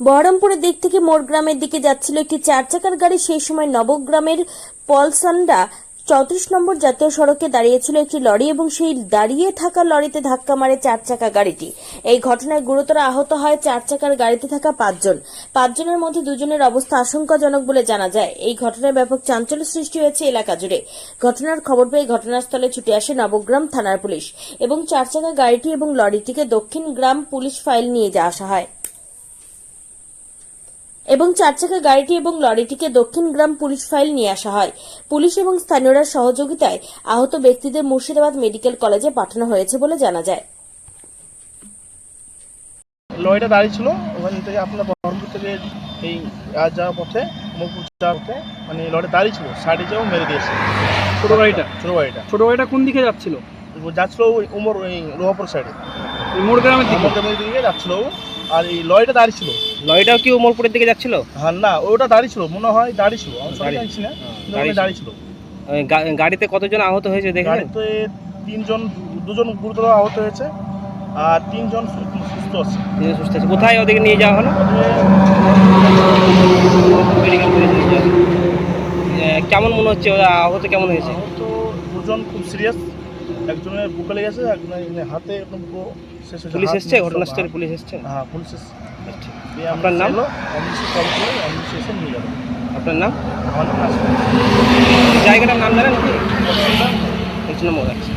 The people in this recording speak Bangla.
বহরমপুরের দিক থেকে মোরগ্রামের দিকে যাচ্ছিল একটি চার চাকার গাড়ি। সেই সময় নবগ্রামের পলসান্ডা চৌত্রিশ নম্বর জাতীয় সড়কে দাঁড়িয়েছিল একটি লরি এবং সেই দাঁড়িয়ে থাকা লরিতে ধাক্কা মারে চার চাকা গাড়িটি। এই ঘটনায় গুরুতর আহত হয় চার চাকার গাড়িতে থাকা পাঁচজন। পাঁচজনের মধ্যে দুজনের অবস্থা আশঙ্কাজনক বলে জানা যায়। এই ঘটনায় ব্যাপক চাঞ্চল্য সৃষ্টি হয়েছে এলাকা জুড়ে। ঘটনার খবর পেয়ে ঘটনাস্থলে ছুটে আসে নবগ্রাম থানার পুলিশ এবং চার চাকা গাড়িটি এবং লরিটিকে দক্ষিণ গ্রাম পুলিশ ফাইল নিয়ে যাওয়া আসা হয়। এবং চার চাকা গাড়িটি এবং লরিটিকে দক্ষিণ গ্রাম পুলিশ ফাইল নিয়ে আসা হয়। পুলিশ এবং স্থানীয়রা সহযোগিতায় আহত ব্যক্তিদের মুর্শিদাবাদ মেডিকেল কলেজে পাঠানো হয়েছে বলে জানা যায়। লরিটা দাঁড়িয়ে ছিল ওখান থেকে আপনার বহরমপুর থেকে এই যাওয়ার পথে মুখপুর যাওয়ার পথে মানে লরি দাঁড়িয়ে ছিল সাইডে যাও মেরে দিয়েছে। ছোট গাড়িটা? ছোটো গাড়িটা। ছোট গাড়িটা কোন দিকে যাচ্ছিল? যাচ্ছিল ওই উমর ওই লোহাপুর সাইডে। ওই মোড় গ্রামের দিকে? আমাদের দিকে যাচ্ছিল ও। আর এই লরিটা দাঁড়িয়ে ছিল। লরিটাও কি উমরপুরের দিকে যাচ্ছিল? হ্যাঁ না ওটা দাঁড়িয়ে ছিল মনে হয় দাঁড়িয়ে ছিল। আমি দাঁড়িয়ে- না কিন্তু দাঁড়িয়ে ওটা দাঁড়িয়ে ছিল। গা- গাড়িতে কতজন আহত হয়েছে দেখলেন গাড়িতে তিনজন দুজন গুরুতর আহত হয়েছে আর তিনজন সুস্থ আছে। তিনি সুস্থ আছে। কোথায় ওদিকে নিয়ে যাওয়া হলো? মেডিকেল কলেজে নিয়ে যাওয়া কেমন মনে হচ্ছে ওরা? আহত কেমন হয়েছে? আহত দুজন খুব সিরিয়াস একজনের বুকে লেগেছে একজনের হাতে একদম পুরো শেষ পুলিশ এসছে? ঘটনাস্থলে পুলিশ এসছে? হ্যাঁ পুলিশ এসছে। আপনার নাম? এলো, কল করে অম্বুবাচী এসে নিয়ে যাবে। আপনার নাম? আমার নাম জায়গাটার নাম জানেন কি নম্বর আছে